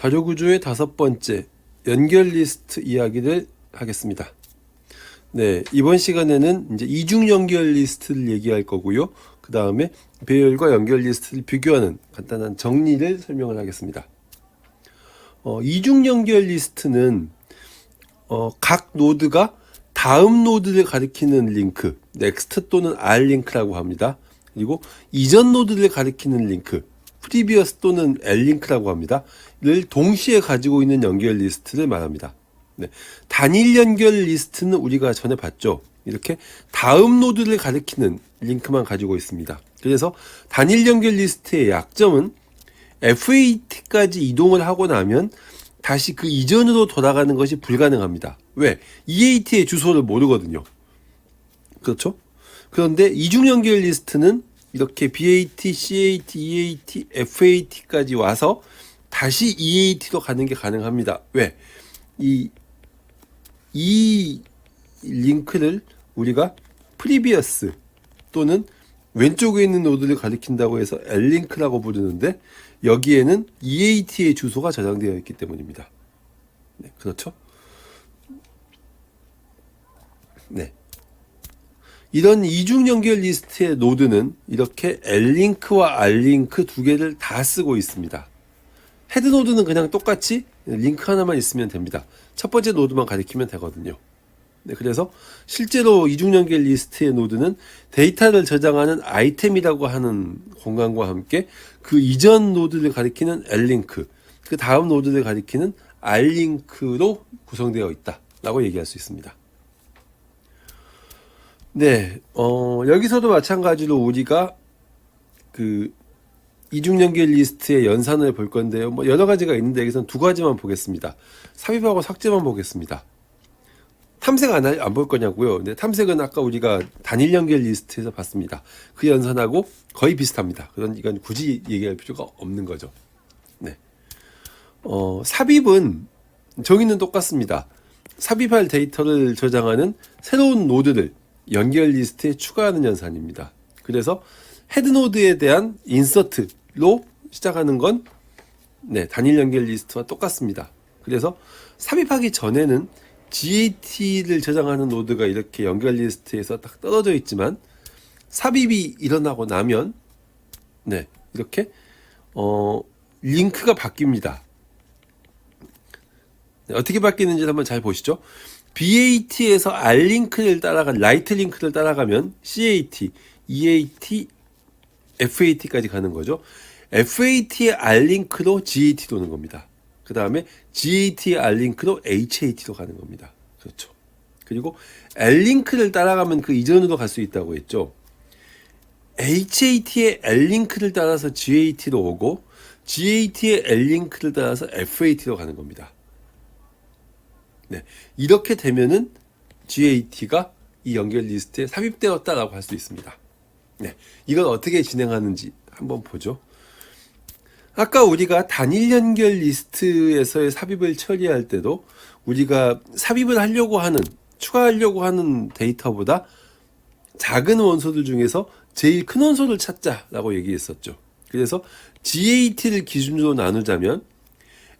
자료 구조의 다섯 번째 연결 리스트 이야기를 하겠습니다. 네, 이번 시간에는 이제 이중 연결 리스트를 얘기할 거고요. 그 다음에 배열과 연결 리스트를 비교하는 간단한 정리를 설명을 하겠습니다. 어, 이중 연결 리스트는 어, 각 노드가 다음 노드를 가리키는 링크, next 또는 r 링크라고 합니다. 그리고 이전 노드를 가리키는 링크, previous 또는 l 링크라고 합니다. 를 동시에 가지고 있는 연결 리스트를 말합니다. 네. 단일 연결 리스트는 우리가 전에 봤죠. 이렇게 다음 노드를 가리키는 링크만 가지고 있습니다. 그래서 단일 연결 리스트의 약점은 FAT까지 이동을 하고 나면 다시 그 이전으로 돌아가는 것이 불가능합니다. 왜? EAT의 주소를 모르거든요. 그렇죠? 그런데 이중 연결 리스트는 이렇게 BAT, CAT, EAT, FAT까지 와서 다시 EAT로 가는 게 가능합니다. 왜? 이, 이 링크를 우리가 프리비어스 또는 왼쪽에 있는 노드를 가리킨다고 해서 L링크라고 부르는데 여기에는 EAT의 주소가 저장되어 있기 때문입니다. 네, 그렇죠? 네. 이런 이중 연결 리스트의 노드는 이렇게 L링크와 R링크 두 개를 다 쓰고 있습니다. 헤드 노드는 그냥 똑같이 링크 하나만 있으면 됩니다. 첫 번째 노드만 가리키면 되거든요. 네, 그래서 실제로 이중 연결 리스트의 노드는 데이터를 저장하는 아이템이라고 하는 공간과 함께 그 이전 노드를 가리키는 L링크, 그 다음 노드를 가리키는 R링크로 구성되어 있다라고 얘기할 수 있습니다. 네, 어, 여기서도 마찬가지로 우리가 그 이중 연결 리스트의 연산을 볼 건데요. 뭐 여러 가지가 있는데 여기서는 두 가지만 보겠습니다. 삽입하고 삭제만 보겠습니다. 탐색 안, 안볼 거냐고요. 근데 탐색은 아까 우리가 단일 연결 리스트에서 봤습니다. 그 연산하고 거의 비슷합니다. 그런 이건 굳이 얘기할 필요가 없는 거죠. 네. 어, 삽입은 정의는 똑같습니다. 삽입할 데이터를 저장하는 새로운 노드를 연결 리스트에 추가하는 연산입니다. 그래서 헤드 노드에 대한 인서트 로 시작하는 건 네, 단일 연결 리스트와 똑같습니다. 그래서 삽입하기 전에는 GAT를 저장하는 노드가 이렇게 연결 리스트에서 딱 떨어져 있지만 삽입이 일어나고 나면 네, 이렇게 어, 링크가 바뀝니다. 네, 어떻게 바뀌는지 한번 잘 보시죠. BAT에서 R 링크를 따라가 라이트 링크를 따라가면 CAT, EAT, FAT까지 가는 거죠. FAT의 R 링크로 GAT 도는 겁니다. 그 다음에 GAT의 R 링크로 HAT로 가는 겁니다. 그렇죠. 그리고 L 링크를 따라가면 그 이전으로 갈 수 있다고 했죠. HAT의 L 링크를 따라서 GAT로 오고 GAT의 L 링크를 따라서 FAT로 가는 겁니다. 네. 이렇게 되면은 GAT가 이 연결 리스트에 삽입되었다라고 할 수 있습니다. 네. 이걸 어떻게 진행하는지 한번 보죠. 아까 우리가 단일 연결 리스트에서의 삽입을 처리할 때도 우리가 삽입을 하려고 하는, 추가하려고 하는 데이터보다 작은 원소들 중에서 제일 큰 원소를 찾자라고 얘기했었죠. 그래서 GAT를 기준으로 나누자면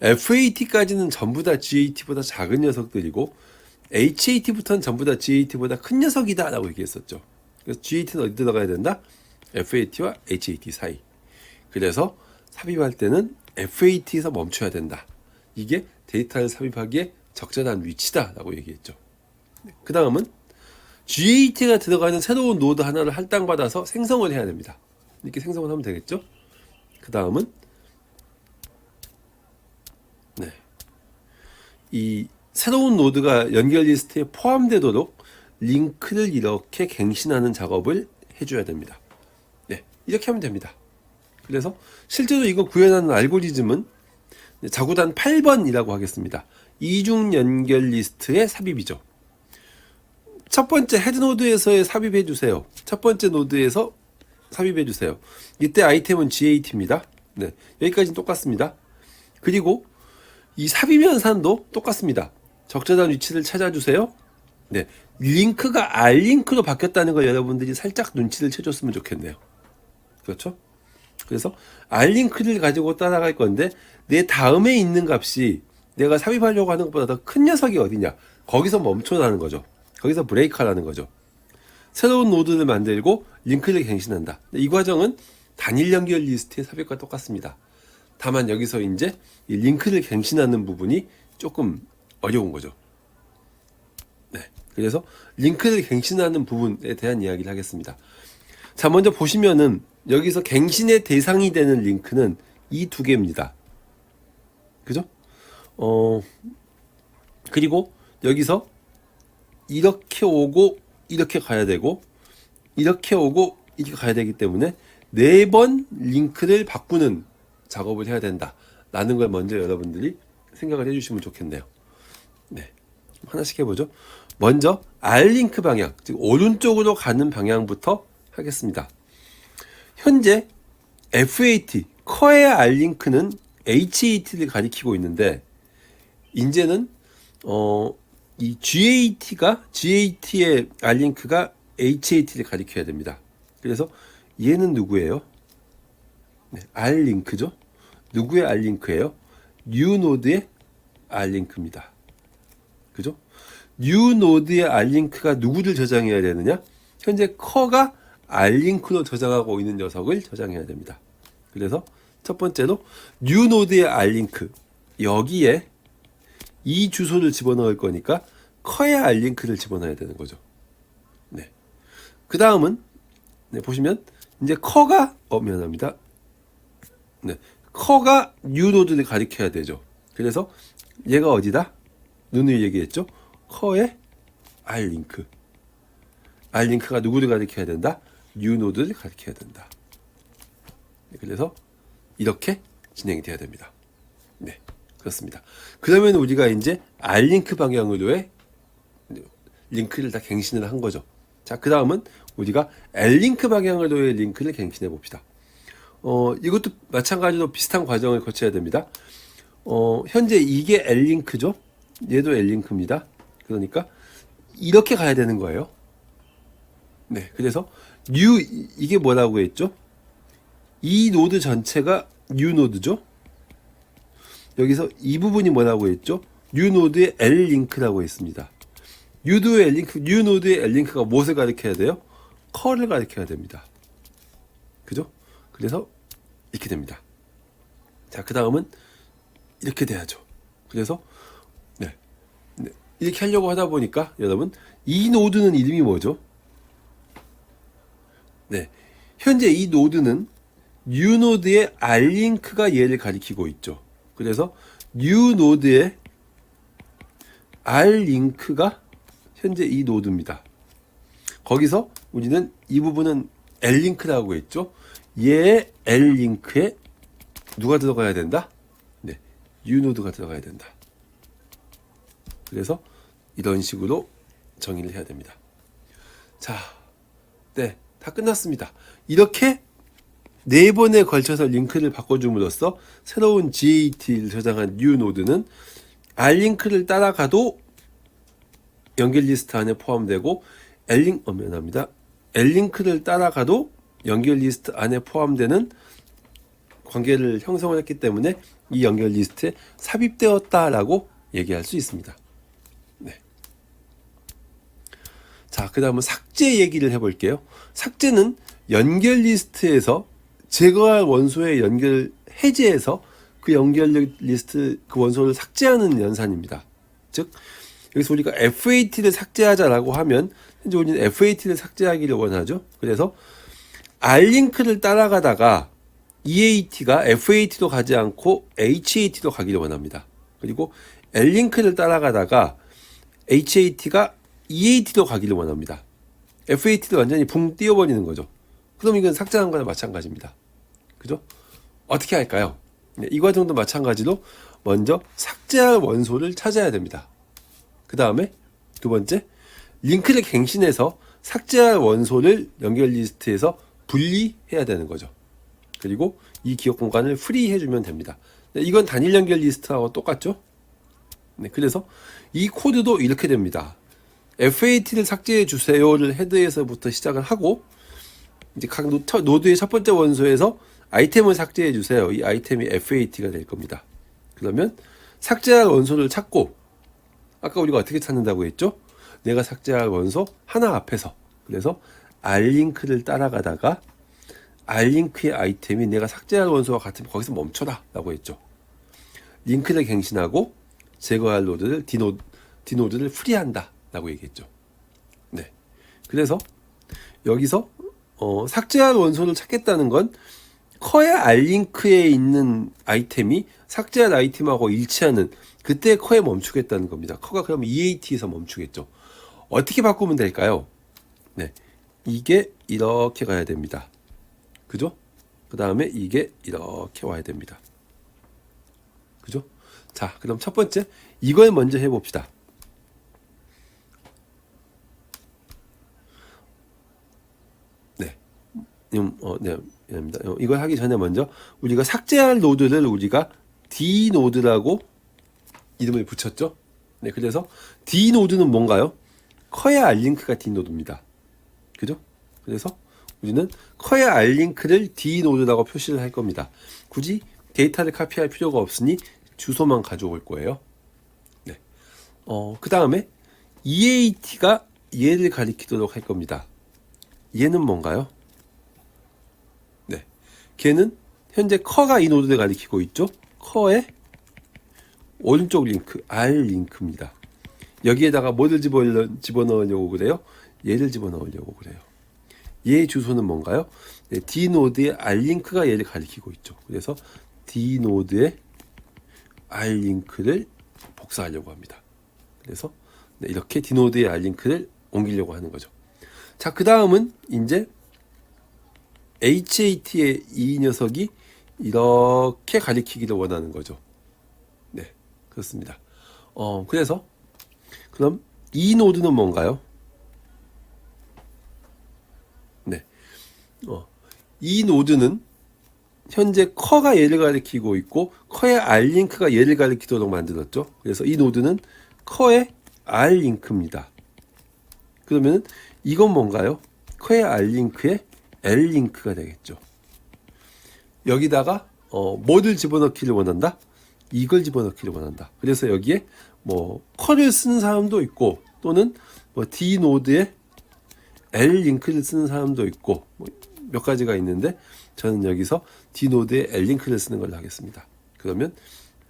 FAT까지는 전부 다 GAT보다 작은 녀석들이고 HAT부터는 전부 다 GAT보다 큰 녀석이다라고 얘기했었죠. 그래서 GAT는 어디 들어가야 된다? FAT와 HAT 사이. 그래서 삽입할 때는 FAT에서 멈춰야 된다. 이게 데이터를 삽입하기에 적절한 위치다라고 얘기했죠. 그 다음은 GAT가 들어가는 새로운 노드 하나를 할당받아서 생성을 해야 됩니다. 이렇게 생성을 하면 되겠죠? 그 다음은 네. 이 새로운 노드가 연결 리스트에 포함되도록 링크를 이렇게 갱신하는 작업을 해줘야 됩니다. 네, 이렇게 하면 됩니다. 그래서 실제로 이거 구현하는 알고리즘은 자구단 8번이라고 하겠습니다. 이중 연결 리스트의 삽입이죠. 첫 번째 헤드 노드에서의 삽입해 주세요. 첫 번째 노드에서 삽입해 주세요. 이때 아이템은 GAT입니다. 네, 여기까지는 똑같습니다. 그리고 이 삽입 연산도 똑같습니다. 적절한 위치를 찾아주세요. 네, 링크가 R 링크로 바뀌었다는 걸 여러분들이 살짝 눈치를 채줬으면 좋겠네요. 그렇죠? 그래서 r링크를 가지고 따라갈 건데 내 다음에 있는 값이 내가 삽입하려고 하는 것보다 더 큰 녀석이 어디냐? 거기서 멈춰라는 거죠. 거기서 브레이크하라는 거죠. 새로운 노드를 만들고 링크를 갱신한다. 이 과정은 단일 연결 리스트의 삽입과 똑같습니다. 다만 여기서 이제 이 링크를 갱신하는 부분이 조금 어려운 거죠. 네. 그래서 링크를 갱신하는 부분에 대한 이야기를 하겠습니다. 자, 먼저 보시면은 여기서 갱신의 대상이 되는 링크는 이 두 개입니다. 그죠? 어, 그리고 여기서 이렇게 오고 이렇게 가야 되고 이렇게 오고 이렇게 가야 되기 때문에 네 번 링크를 바꾸는 작업을 해야 된다 라는 걸 먼저 여러분들이 생각을 해주시면 좋겠네요. 네, 하나씩 해보죠. 먼저 R 링크 방향, 즉 오른쪽으로 가는 방향부터 하겠습니다. 현재 FAT 커의 R 링크는 HAT를 가리키고 있는데 이제는 어, 이 GAT가 GAT의 R 링크가 HAT를 가리켜야 됩니다. 그래서 얘는 누구예요? 네, R 링크죠. 누구의 R 링크예요? 뉴 노드의 R 링크입니다. 그죠? 뉴 노드의 R 링크가 누구를 저장해야 되느냐? 현재 커가 R 링크로 저장하고 있는 녀석을 저장해야 됩니다. 그래서 첫 번째로 뉴 노드의 R 링크 여기에 이 주소를 집어넣을 거니까 커의 R 링크를 집어넣어야 되는 거죠. 네. 그 다음은 네, 보시면 이제 커가 어 미안합니다. 네, 커가 뉴 노드를 가리켜야 되죠. 그래서 얘가 어디다? 누누이 얘기했죠. 커의 R 링크. R 링크가 누구를 가리켜야 된다? 뉴 노드를 가리켜야 된다. 네, 그래서 이렇게 진행이 돼야 됩니다. 네, 그렇습니다. 그러면 우리가 이제 R 링크 방향으로의 링크를 다 갱신을 한 거죠. 자, 그 다음은 우리가 L 링크 방향으로의 링크를 갱신해 봅시다. 어, 이것도 마찬가지로 비슷한 과정을 거쳐야 됩니다. 어, 현재 이게 L 링크죠. 얘도 L 링크입니다. 그러니까 이렇게 가야 되는 거예요. 네, 그래서 new 이게 뭐라고 했죠? 이 노드 전체가 new 노드죠. 여기서 이 부분이 뭐라고 했죠? new 노드의 L 링크라고 했습니다. 뉴도의 L 링크, 뉴 노드의 L 링크가 무엇을 가리켜야 돼요? 컬을 가리켜야 됩니다. 그죠? 그래서 이렇게 됩니다. 자, 그 다음은 이렇게 돼야죠. 그래서. 이렇게 하려고 하다 보니까 여러분 이 노드는 이름이 뭐죠? 네. 현재 이 노드는 뉴 노드의 R 링크가 얘를 가리키고 있죠. 그래서 뉴 노드의 R 링크가 현재 이 노드입니다. 거기서 우리는 이 부분은 L 링크라고 했죠. 얘 L 링크에 누가 들어가야 된다? 네, U 노드가 들어가야 된다. 그래서 이런 식으로 정의를 해야 됩니다. 자, 네, 다 끝났습니다. 이렇게 네 번에 걸쳐서 링크를 바꿔줌으로써 새로운 GAT를 저장한 new 노드는 R 링크를 따라가도 연결 리스트 안에 포함되고 L링 어 미안합니다. L링크를 따라가도 연결 리스트 안에 포함되는 관계를 형성을 했기 때문에 이 연결 리스트에 삽입되었다라고 얘기할 수 있습니다. 네. 자, 그 다음은 삭제 얘기를 해볼게요. 삭제는 연결 리스트에서 제거할 원소의 연결 해제해서 그 연결 리스트 그 원소를 삭제하는 연산입니다. 즉 여기서 우리가 FAT를 삭제하자라고 하면 현재 우리는 FAT를 삭제하기를 원하죠. 그래서 R링크를 따라가다가 EAT가 FAT도 가지 않고 HAT도 가기를 원합니다. 그리고 L링크를 따라가다가 HAT가 EAT도 가기를 원합니다. FAT도 완전히 붕 띄워버리는 거죠. 그럼 이건 삭제하는 거나 마찬가지입니다. 그죠? 어떻게 할까요? 네, 이 과정도 마찬가지로 먼저 삭제할 원소를 찾아야 됩니다. 그 다음에 두 번째, 링크를 갱신해서 삭제할 원소를 연결 리스트에서 분리해야 되는 거죠. 그리고 이 기억 공간을 프리 해주면 됩니다. 네, 이건 단일 연결 리스트하고 똑같죠? 네, 그래서 이 코드도 이렇게 됩니다. FAT를 삭제해 주세요를 헤드에서부터 시작을 하고 이제 각 노드의 첫 번째 원소에서 아이템을 삭제해 주세요. 이 아이템이 FAT가 될 겁니다. 그러면 삭제할 원소를 찾고 아까 우리가 어떻게 찾는다고 했죠? 내가 삭제할 원소 하나 앞에서 그래서 R링크를 따라가다가 R링크의 아이템이 내가 삭제할 원소와 같으면 거기서 멈춰라 라고 했죠. 링크를 갱신하고 제거할 노드를 디노, 디노드를 프리한다 라고 얘기했죠. 네. 그래서 여기서 어, 삭제할 원소를 찾겠다는 건 커의 R링크에 있는 아이템이 삭제할 아이템하고 일치하는 그때 커에 멈추겠다는 겁니다. 커가 그럼 EAT에서 멈추겠죠. 어떻게 바꾸면 될까요? 네. 이게 이렇게 가야 됩니다. 그죠? 그 다음에 이게 이렇게 와야 됩니다. 그죠? 자, 그럼 첫 번째, 이걸 먼저 해봅시다. 네. 음, 어, 네, 입니다. 이걸 하기 전에 먼저 우리가 삭제할 노드를 우리가 D 노드라고 이름을 붙였죠. 네, 그래서 D 노드는 뭔가요? 커의 알링크가 D 노드입니다. 그죠? 그래서 우리는 커의 알링크를 D 노드라고 표시를 할 겁니다. 굳이 데이터를 카피할 필요가 없으니 주소만 가져올 거예요. 네. 어, 그 다음에 EAT가 얘를 가리키도록 할 겁니다. 얘는 뭔가요? 네. 걔는 현재 커가 이 노드를 가리키고 있죠. 커의 오른쪽 링크 R 링크입니다. 여기에다가 뭐를 집어넣, 집어넣으려고 그래요? 얘를 집어넣으려고 그래요. 얘 주소는 뭔가요? 네, D 노드의 R 링크가 얘를 가리키고 있죠. 그래서 D 노드의 R 링크를 복사하려고 합니다. 그래서 네, 이렇게 D 노드의 R 링크를 옮기려고 하는 거죠. 자, 그 다음은 이제 HAT의 이 녀석이 이렇게 가리키기를 원하는 거죠. 네, 그렇습니다. 어, 그래서 그럼 이 노드는 뭔가요? 네, 어, 이 노드는 현재 커가 얘를 가리키고 있고 커의 R링크가 얘를 가리키도록 만들었죠. 그래서 이 노드는 커의 R링크입니다. 그러면 이건 뭔가요? 커의 R링크의 L링크가 되겠죠. 여기다가 어, 뭐를 집어넣기를 원한다? 이걸 집어넣기를 원한다. 그래서 여기에 뭐 커를 쓰는 사람도 있고 또는 뭐 D 노드에 L 링크를 쓰는 사람도 있고 뭐 몇 가지가 있는데 저는 여기서 D 노드에 L 링크를 쓰는 걸로 하겠습니다. 그러면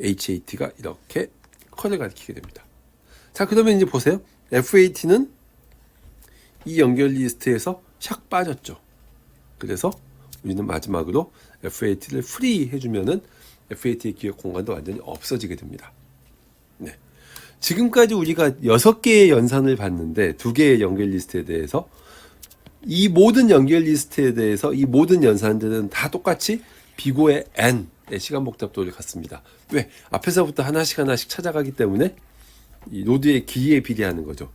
HAT가 이렇게 커를 가리키게 됩니다. 자 그러면 이제 보세요. FAT는 이 연결 리스트에서 샥 빠졌죠. 그래서 우리는 마지막으로 FAT를 프리 해주면은 FAT의 기억 공간도 완전히 없어지게 됩니다. 네. 지금까지 우리가 여섯 개의 연산을 봤는데 두 개의 연결 리스트에 대해서 이 모든 연결 리스트에 대해서 이 모든 연산들은 다 똑같이 비고의 n의 시간 복잡도를 갖습니다. 왜? 앞에서부터 하나씩 하나씩 찾아가기 때문에 이 노드의 길이에 비례하는 거죠.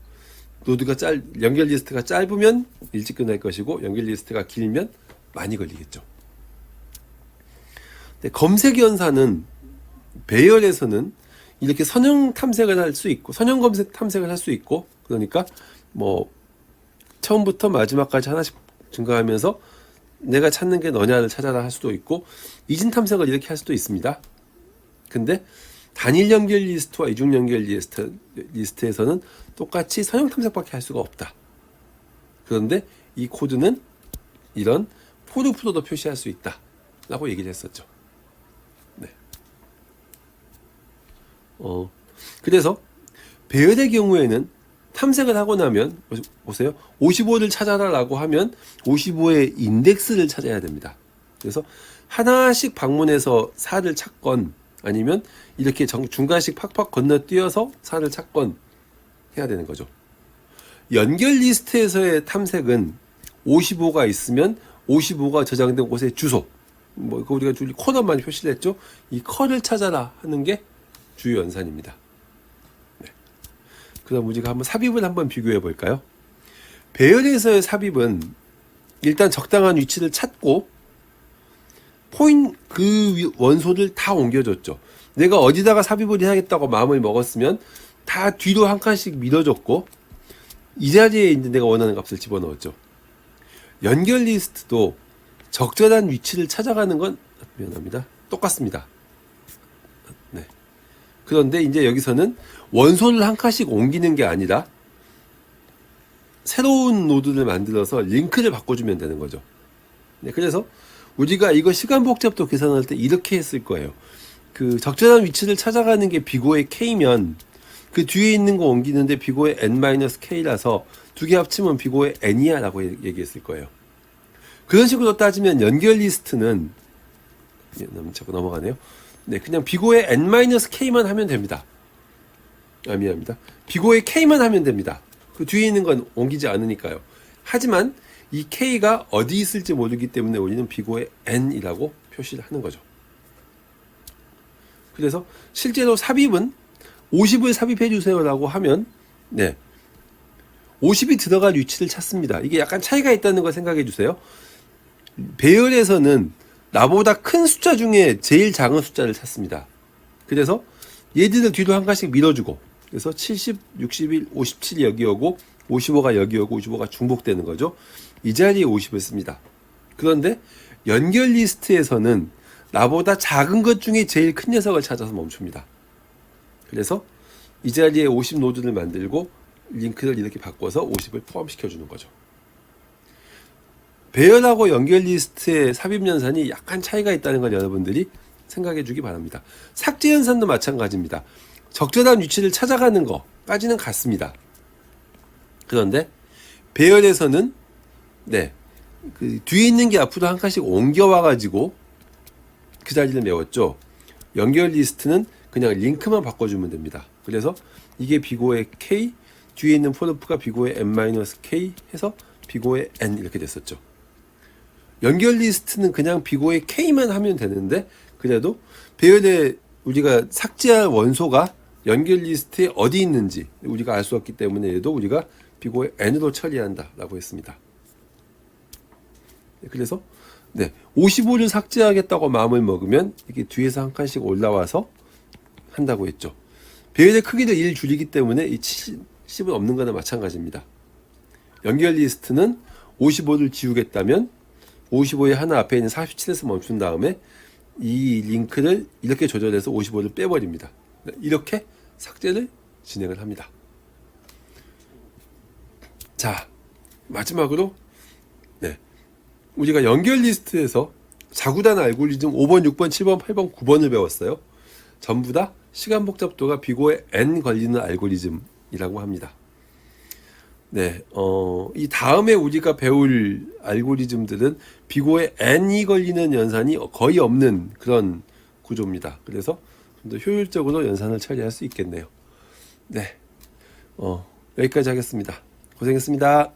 노드가 짧 연결 리스트가 짧으면 일찍 끝날 것이고 연결 리스트가 길면 많이 걸리겠죠. 근데 검색 연산은 배열에서는 이렇게 선형 탐색을 할 수 있고 선형 검색 탐색을 할 수 있고 그러니까 뭐 처음부터 마지막까지 하나씩 증가하면서 내가 찾는 게 너냐를 찾아라 할 수도 있고 이진 탐색을 이렇게 할 수도 있습니다. 근데 단일 연결 리스트와 이중 연결 리스트 리스트에서는 똑같이 선형 탐색밖에 할 수가 없다. 그런데 이 코드는 이런 포르프로도 표시할 수 있다 라고 얘기를 했었죠. 네. 어 그래서 배열의 경우에는 탐색을 하고 나면 보세요. 55를 찾아라라고 하면 55의 인덱스를 찾아야 됩니다. 그래서 하나씩 방문해서 4를 찾건 아니면 이렇게 정, 중간씩 팍팍 건너뛰어서 4를 찾건 해야 되는 거죠. 연결 리스트에서의 탐색은 55가 있으면 55가 저장된 곳의 주소 뭐그 우리가 줄리 코너만 표시를 했죠. 이 커를 찾아라 하는 게 주요 연산입니다. 네. 그다음 우리가 한번 삽입을 한번 비교해 볼까요? 배열에서의 삽입은 일단 적당한 위치를 찾고 포인 그 원소를 다 옮겨줬죠. 내가 어디다가 삽입을 해야겠다고 마음을 먹었으면 다 뒤로 한 칸씩 밀어줬고 이 자리에 이제 내가 원하는 값을 집어넣었죠. 연결 리스트도 적절한 위치를 찾아가는 건 미안합니다. 똑같습니다. 네. 그런데 이제 여기서는 원소를 한 칸씩 옮기는 게 아니라 새로운 노드를 만들어서 링크를 바꿔주면 되는 거죠. 네, 그래서 우리가 이거 시간 복잡도 계산할 때 이렇게 했을 거예요. 그 적절한 위치를 찾아가는 게 비고의 k면 그 뒤에 있는 거 옮기는데 비고의 n-k라서 두 개 합치면 비고의 n이야 라고 얘기했을 거예요. 그런 식으로 따지면 연결 리스트는 예, 자꾸 넘어가네요. 네, 그냥 비고의 n-k만 하면 됩니다. 아, 미안합니다. 비고의 k만 하면 됩니다. 그 뒤에 있는 건 옮기지 않으니까요. 하지만 이 k가 어디 있을지 모르기 때문에 우리는 비고의 n이라고 표시를 하는 거죠. 그래서 실제로 삽입은 50을 삽입해 주세요라고 하면 네. 50이 들어갈 위치를 찾습니다. 이게 약간 차이가 있다는 걸 생각해 주세요. 배열에서는 나보다 큰 숫자 중에 제일 작은 숫자를 찾습니다. 그래서 얘들을 뒤로 한 칸씩 밀어주고 그래서 70, 61, 57 여기 오고 55가 여기 오고 55가 중복되는 거죠. 이 자리에 50을 씁니다. 그런데 연결 리스트에서는 나보다 작은 것 중에 제일 큰 녀석을 찾아서 멈춥니다. 그래서 이 자리에 50 노드를 만들고 링크를 이렇게 바꿔서 50을 포함시켜 주는 거죠. 배열하고 연결 리스트의 삽입 연산이 약간 차이가 있다는 걸 여러분들이 생각해 주기 바랍니다. 삭제 연산도 마찬가지입니다. 적절한 위치를 찾아가는 것까지는 같습니다. 그런데 배열에서는 네, 그 뒤에 있는 게 앞으로 한 칸씩 옮겨와 가지고 그 자리를 메웠죠. 연결 리스트는 그냥 링크만 바꿔주면 됩니다. 그래서 이게 비고의 K, 뒤에 있는 폴더프가 비고의 n-k 해서 비고의 n 이렇게 됐었죠. 연결 리스트는 그냥 비고의 k만 하면 되는데 그래도 배열에 우리가 삭제할 원소가 연결 리스트에 어디 있는지 우리가 알 수 없기 때문에 얘도 우리가 비고의 n으로 처리한다라고 했습니다. 네, 그래서 네, 55를 삭제하겠다고 마음을 먹으면 이게 뒤에서 한 칸씩 올라와서 한다고 했죠. 배열의 크기를 1 줄이기 때문에 이 70은 없는 거나 마찬가지입니다. 연결 리스트는 55를 지우겠다면 55의 하나 앞에 있는 47에서 멈춘 다음에 이 링크를 이렇게 조절해서 55를 빼버립니다. 네, 이렇게 삭제를 진행을 합니다. 자, 마지막으로 네, 우리가 연결 리스트에서 자구단 알고리즘 5번, 6번, 7번, 8번, 9번을 배웠어요. 전부 다 시간 복잡도가 비고의 n 걸리는 알고리즘이라고 합니다. 네, 어, 이 다음에 우리가 배울 알고리즘들은 비고의 n이 걸리는 연산이 거의 없는 그런 구조입니다. 그래서 좀 더 효율적으로 연산을 처리할 수 있겠네요. 네, 어, 여기까지 하겠습니다. 고생했습니다.